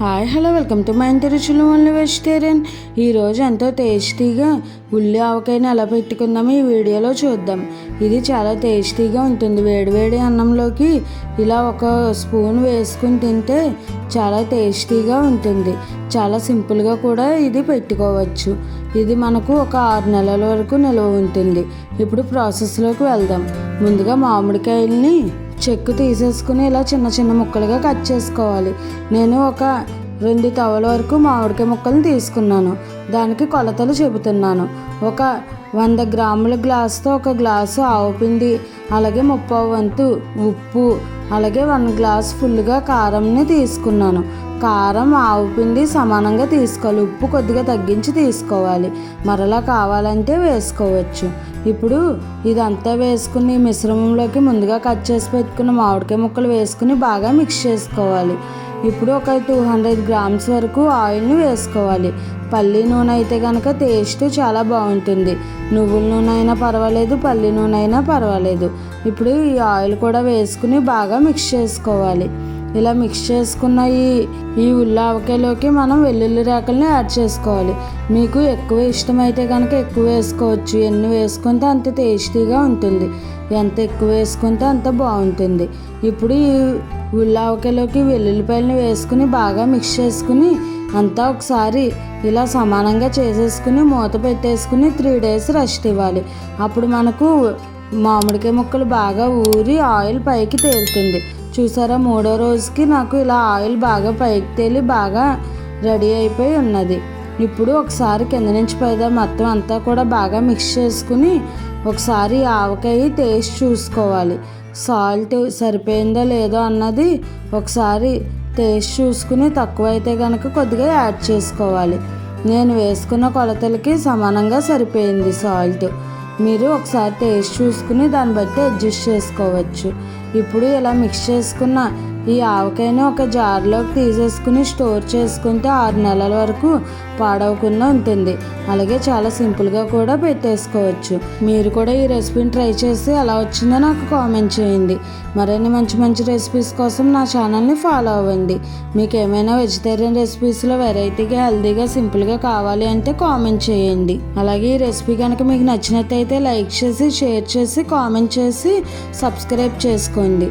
Hi hello welcome to my Inti Ruchulu only vegetarian. ఈరోజు ఎంతో టేస్టీగా ఉల్లి ఆవకాయని ఎలా పెట్టుకుందామో ఈ వీడియోలో చూద్దాం. ఇది చాలా టేస్టీగా ఉంటుంది. వేడివేడి అన్నంలోకి ఇలా ఒక స్పూన్ వేసుకుని తింటే చాలా టేస్టీగా ఉంటుంది. చాలా సింపుల్గా కూడా ఇది పెట్టుకోవచ్చు. ఇది మనకు ఒక ఆరు నెలల వరకు నిల్వ ఉంటుంది. ఇప్పుడు ప్రాసెస్లోకి వెళ్దాం. ముందుగా మామిడికాయల్ని చెక్కు తీసేసుకుని ఇలా చిన్న చిన్న ముక్కలుగా కట్ చేసుకోవాలి. నేను ఒక రెండు తవల వరకు మామిడికాయ ముక్కలు తీసుకున్నాను. దానికి కొలతలు చెబుతున్నాను. ఒక వంద గ్రాముల గ్లాస్తో ఒక గ్లాసు ఆవుపిండి అలాగే ముప్పై వంతు ఉప్పు అలాగే వన్ గ్లాస్ ఫుల్గా కారంని తీసుకున్నాను. కారం ఆవు పిండి సమానంగా తీసుకోవాలి. ఉప్పు కొద్దిగా తగ్గించి తీసుకోవాలి. మరలా కావాలంటే వేసుకోవచ్చు. ఇప్పుడు ఇదంతా వేసుకుని మిశ్రమంలోకి ముందుగా కట్ చేసి పెట్టుకున్న మామిడికాయ ముక్కలు వేసుకుని బాగా మిక్స్ చేసుకోవాలి. ఇప్పుడు ఒక టూ హండ్రెడ్ గ్రామ్స్ వరకు ఆయిల్ని వేసుకోవాలి. పల్లి నూనె అయితే కనుక టేస్ట్ చాలా బాగుంటుంది. నువ్వుల నూనె అయినా పర్వాలేదు పల్లి నూనె అయినా పర్వాలేదు. ఇప్పుడు ఈ ఆయిల్ కూడా వేసుకుని బాగా మిక్స్ చేసుకోవాలి. ఇలా మిక్స్ చేసుకున్న ఈ ఈ ఉల్లావకాయలోకి మనం వెల్లుల్లి రేకల్ని యాడ్ చేసుకోవాలి. మీకు ఎక్కువ ఇష్టమైతే కనుక ఎక్కువ వేసుకోవచ్చు. ఎన్ని వేసుకుంటే అంత టేస్టీగా ఉంటుంది. ఎంత ఎక్కువ వేసుకుంటే అంత బాగుంటుంది. ఇప్పుడు ఈ ఉల్లావకాయలోకి వెల్లుల్లిపాయలని వేసుకుని బాగా మిక్స్ చేసుకుని అంతా ఒకసారి ఇలా సమానంగా చేసేసుకుని మూత పెట్టేసుకుని త్రీ డేస్ రెస్ట్ ఇవ్వాలి. అప్పుడు మనకు మామిడికాయ ముక్కలు బాగా ఊరి ఆయిల్ పైకి తేలుతుంది. చూసారా? మూడో రోజుకి నాకు ఇలా ఆయిల్ బాగా పైకి తేలి బాగా రెడీ అయిపోయి ఉన్నది. ఇప్పుడు ఒకసారి కింద నుంచి పైదా మొత్తం అంతా కూడా బాగా మిక్స్ చేసుకుని ఒకసారి ఆవకాయ టేస్ట్ చూసుకోవాలి. సాల్ట్ సరిపోయిందో లేదో అన్నది ఒకసారి టేస్ట్ చూసుకుని తక్కువ అయితే కనుక కొద్దిగా యాడ్ చేసుకోవాలి. నేను వేసుకున్న కొలతలకి సమానంగా సరిపోయింది సాల్ట్ మీరు ఒకసారి టేస్ట్ చూసుకుని దాన్ని బట్టి అడ్జస్ట్ చేసుకోవచ్చు. ఇప్పుడు ఇలా మిక్స్ చేసుకున్న ఈ ఆవకాయని ఒక జార్లోకి తీసేసుకుని స్టోర్ చేసుకుంటే ఆరు నెలల వరకు పాడవకుండా ఉంటుంది. అలాగే చాలా సింపుల్గా కూడా పెట్టేసుకోవచ్చు. మీరు కూడా ఈ రెసిపీని ట్రై చేసి ఎలా వచ్చిందో నాకు కామెంట్ చేయండి. మరిన్ని మంచి మంచి రెసిపీస్ కోసం నా ఛానల్ని ఫాలో అవ్వండి. మీకు ఏమైనా వెజిటేరియన్ రెసిపీస్లో వెరైటీగా హెల్తీగా సింపుల్గా కావాలి అంటే కామెంట్ చేయండి. అలాగే ఈ రెసిపీ కనుక మీకు నచ్చినట్టయితే లైక్ చేసి షేర్ చేసి కామెంట్ చేసి సబ్స్క్రైబ్ చేసుకోండి.